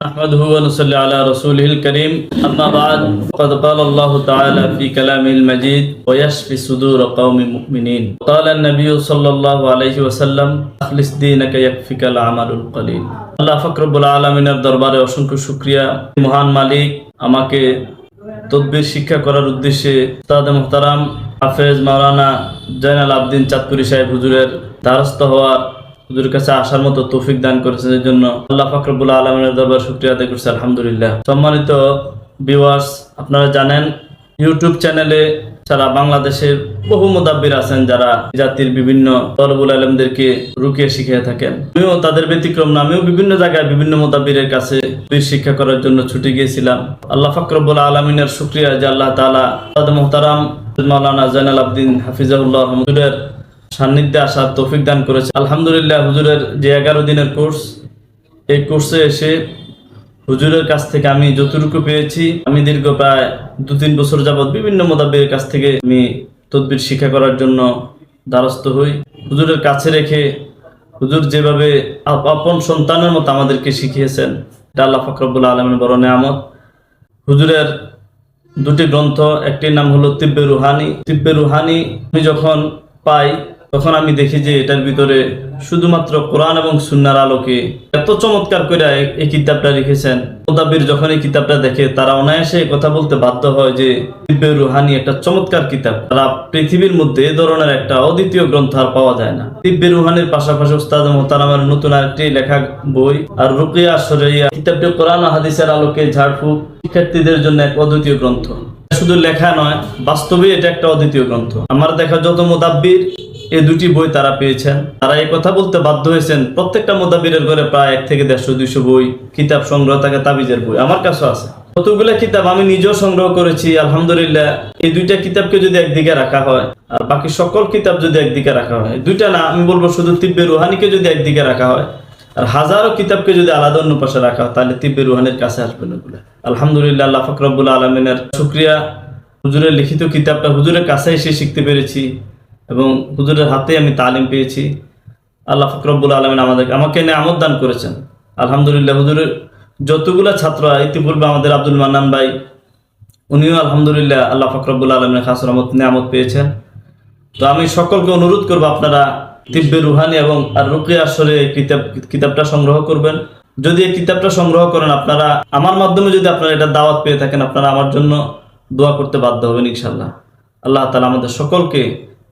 نحمده ونصلي على رسوله الكريم أما بعد فقد قال الله تعالى في كلامه المجيد ويشفي صدور قوم مؤمنين قال النبي صلى الله عليه وسلم أخلص دينك يكفيك العمل القليل আল্লাহ ফকরবুল আলমিনের দরবারে অসংখ্য শুক্রিয়া মহান মালিক আমাকে তদবির শিক্ষা করার উদ্দেশ্যে উস্তাদ মোহতারাম হাফেজ মাওলানা জয়নাল আবদিন চাঁদপুরি সাহেব হুজুরের দ্বারস্থ হওয়ার হুজুরের কাছে আসার মতো তৌফিক দান করেছেন এর জন্য। আল্লাহ ফাকরবুল আলমের দরবার শুক্রিয়া আদায় করছি, আলহামদুলিল্লাহ। সম্মানিত ভিউয়ার্স আপনারা জানেন ইউটিউব চ্যানেলে সারা বাংলাদেশের বহু মুদাব্বির আছেন যারা জাতির বিভিন্ন তরবুল আলমদেরকে রুকিয়ে শিখিয়ে থাকেন। আমিও তাদের ব্যতিক্রম না, আমিও বিভিন্ন জায়গায় বিভিন্ন মুদাব্বিরের কাছে শিক্ষা করার জন্য ছুটে গিয়েছিলাম। আল্লাহ ফাকরবুল আলমিনের শুক্রিয়া যে আল্লাহ তালা মোহতারাম মাওলানা জাইনাল আবদিন হাফিজাউল্লাহ সান্নিধ্যে আসার তৌফিক দান করেছে। আলহামদুলিল্লাহ, হুজুরের যে এগারো দিনের কোর্স, এই কোর্সে এসে হুজুরের কাছ থেকে আমি যতটুকু পেয়েছি, আমি দীর্ঘ প্রায় দু তিন বছর যাবৎ বিভিন্ন মোদাব্বের কাছ থেকে আমি তদবির শিক্ষা করার জন্য দ্বারস্থ হই। হুজুরের কাছে রেখে হুজুর যেভাবে আপন সন্তানের মতো আমাদেরকে শিখিয়েছেন, এটা আল্লাহ ফকরবুল আলমের বড় নেয়ামত। হুজুরের দুটি গ্রন্থ, একটির নাম হলো তিব্বে রুহানি। তিব্বে রুহানি আমি যখন পাই তখন আমি দেখি যে এটার ভিতরে শুধুমাত্র কোরআন এবং সুন্নার আলোকে এত চমৎকার করে এই- কিতাবটা লিখেছেন। মোদাবির যখন এই কিতাবটা দেখে, তারা অনায়াসে কথা বলতে বাধ্য হয় যে তিব্বে রুহানি একটা চমৎকার কিতাব। তারা পৃথিবীর মধ্যে এ ধরনের একটা অদ্বিতীয় গ্রন্থ আর পাওয়া যায় না। তিব্বে রুহানির পাশাপাশি উস্তাদ মোহতারামের নতুন আরেকটি লেখা বই, আর রুকিয়া সরিয়া কিতাবটি কোরআন হাদিসের আলোকে ঝাড়ফুঁক। শিক্ষার্থীদের জন্য এক অদ্বিতীয় গ্রন্থ। শুধু লেখা নয় বাস্তবে এটা একটা অদ্বিতীয় গ্রন্থ। আমার দেখা যত মোদাব্বির এই দুটি বই তারা পেয়েছেন। তারা এই কথা বলতে বাধ্য হয়েছেন, প্রত্যেকটা মোদাব্বিরের ঘরে প্রায় এক থেকে দেড়শো, দুইশো বই, কিতাব সংগ্রহ থাকে তাবিজের বই। আমার কাছেও আছে। কতগুলো কিতাব আমি নিজেও সংগ্রহ করেছি, আলহামদুলিল্লাহ। এই দুইটা কিতাবকে যদি একদিকে রাখা হয়, আর বাকি সকল কিতাব যদি একদিকে রাখা হয় দুইটা না, আমি বলব শুধু তিব্বে রুহানিকে যদি একদিকে রাখা হয়, আর হাজারো কিতাবকে যদি আলাদা অন্য পাশে রাখা হয়, তাহলে তিব্বে রুহানের কাছে আসবে না আলহামদুলিল্লাহ, আল্লাহ ফকরবুল আলমিনের শুক্রিয়া। হুজুরের লিখিত কিতাবটা হুজুরের কাছে এসে শিখতে পেরেছি। এবং হুজুরের হাতে আমি তালিম পেয়েছি। আল্লাহ ফকরবুল আলমিন আমাদেরকে, আমাকে নিয়ামত দান করেছেন। আলহামদুলিল্লাহ, হুজুরের যতগুলা ছাত্র ইতিপূর্বে আমাদের আব্দুল মান্নান ভাই, উনিও আলহামদুলিল্লাহ আল্লাহ ফকরবুল আলমিনের খাস রহমত, নিয়ামত পেয়েছেন। তো আমি সকলকে অনুরোধ করব আপনারা তিব্বে রুহানি এবং আর রুকিয়া আসরে কিতাব, কিতাবটা সংগ্রহ করবেন। যদি এই কিতাবটা সংগ্রহ করেন, আপনারা আমার মাধ্যমে যদি আপনারা এটা দাওয়াত পেয়ে থাকেন, আপনারা আমার জন্য দোয়া করতে বাধ্য হবেন ইনশাল্লাহ আল্লাহ তালা আমাদের সকলকে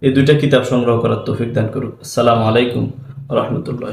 এই দুইটা কিতাব সংগ্রহ করার তৌফিক দান করুক। আসসালামু আলাইকুম রহমতুল্লাহ